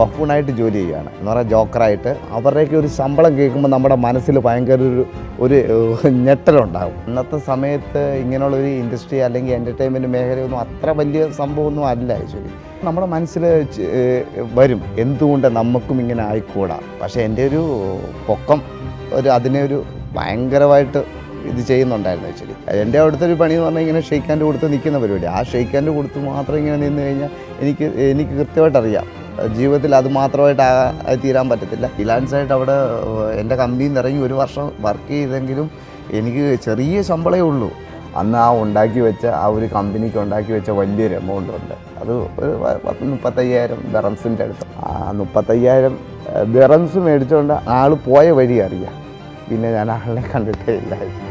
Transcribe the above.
ബഫൂണായിട്ട് ജോലി ചെയ്യുകയാണ്. എന്ന് പറഞ്ഞാൽ ജോക്കറായിട്ട് അവരുടെയൊക്കെ ഒരു ശമ്പളം കേൾക്കുമ്പോൾ നമ്മുടെ മനസ്സിൽ ഭയങ്കര ഒരു ഒരു ഞെട്ടലുണ്ടാകും. ഇന്നത്തെ സമയത്ത് ഇങ്ങനെയുള്ള ഒരു ഇൻഡസ്ട്രി അല്ലെങ്കിൽ എന്റർടൈൻമെന്റ് മേഖലയൊന്നും അത്ര വലിയ സംഭവമൊന്നും അല്ല ആക്ച്വലി. നമ്മുടെ മനസ്സിൽ വരും. എന്തുകൊണ്ട് നമുക്കും ഇങ്ങനെ ആയിക്കൂടാ? പക്ഷേ എന്റെ ഒരു പൊക്കം ഒരു അതിനെ ഒരു ഭയങ്കരമായിട്ട് ഇത് ചെയ്യുന്നുണ്ടായിരുന്നു ആക്ച്വലി. എന്റെ അവിടുത്തെ ഒരു പണി എന്ന് പറഞ്ഞാൽ ഇങ്ങനെ ഷെയ്ക്കാന്റെ കൊടുത്ത് നിൽക്കുന്ന പരിപാടി ആ ഷെയ്ക്കാന്റെ കൊടുത്ത് മാത്രം ഇങ്ങനെ നിന്ന് കഴിഞ്ഞാൽ എനിക്ക് എനിക്ക് കൃത്യമായിട്ട് അറിയാം. ജീവിതത്തിൽ അത് മാത്രമായിട്ട് തീരാൻ പറ്റത്തില്ല. ഫിലാൻസ് ആയിട്ട് അവിടെ എന്റെ കമ്പനിയിൽ നിന്ന് ഇറങ്ങി ഒരു വർഷം വർക്ക് ചെയ്തെങ്കിലും എനിക്ക് ചെറിയ ശമ്പളമേ ഉള്ളൂ. അന്ന് ആ ഉണ്ടാക്കി വെച്ച ആ ഒരു കമ്പനിക്ക് ഉണ്ടാക്കി വെച്ച വലിയൊരു എമൗണ്ട് ഉണ്ട്. അത് ഒരു പത്ത് മുപ്പത്തയ്യായിരം ബെറൻസിന്റെ അടുത്ത്. ആ മുപ്പത്തയ്യായിരം ബെറൻസ് മേടിച്ചുകൊണ്ട് ആൾ പോയ വഴി അറിയാം. പിന്നെ ഞാൻ ആളിനെ കണ്ടിട്ടേ ഇല്ലായിരുന്നു.